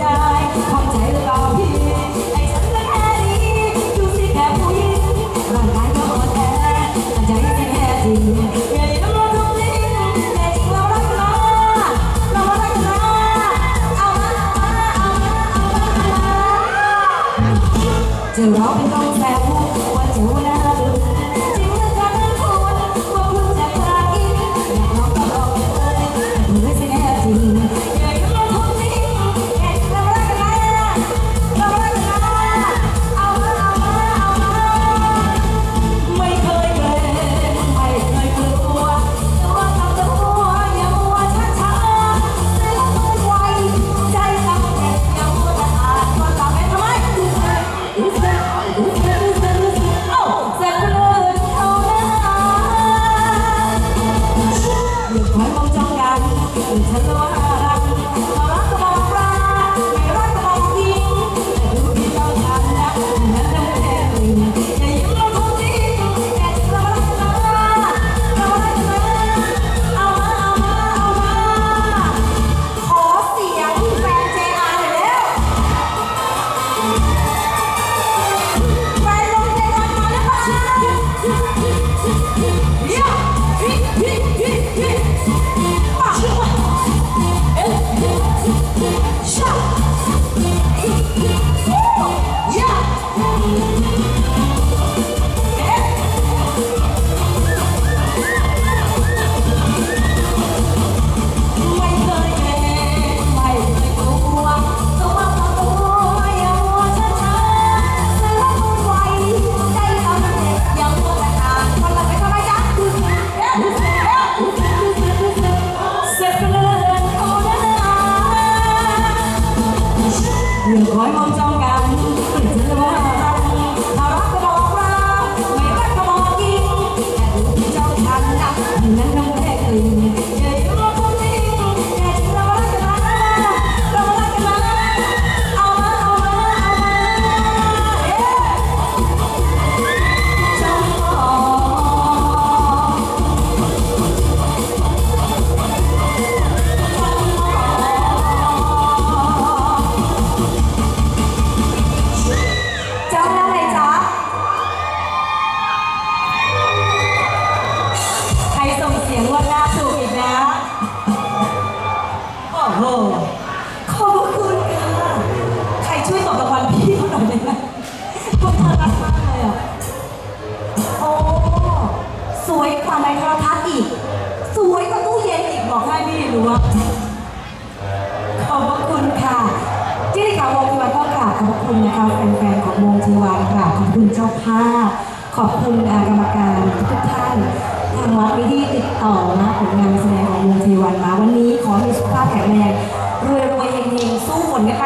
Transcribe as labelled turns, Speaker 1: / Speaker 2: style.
Speaker 1: ได้เข้าใจหรือเปล่า Đừng. สียงวันหน้าสูงอีกแล้ว โอ้โห ขอบคุณค่ะ ใครช่วยตอบรางวัลพี่เขาหน่อยได้ไหมคุณเธอรักมากเลยอะ โอ้ สวยกว่าในโทรทัศน์อีก สวยกว่าตู้เย็นอีกบอกให้พี่รู้ว่า ขอบคุณค่ะที่ได้ข่าววงทีวันก็กราขอบคุณนะคะแฟนๆของวงทีวันค่ะขอบคุณเจ้าภาพขอบคุณกรรมการทุกท่าน ทางวัดไม่ได้ติดต่อนะผลงานแสดงของวงเทวันมาวันนี้ขอให้สุขภาพแข็งแรงรวยรวยเฮงเองสู้ฝนกันไป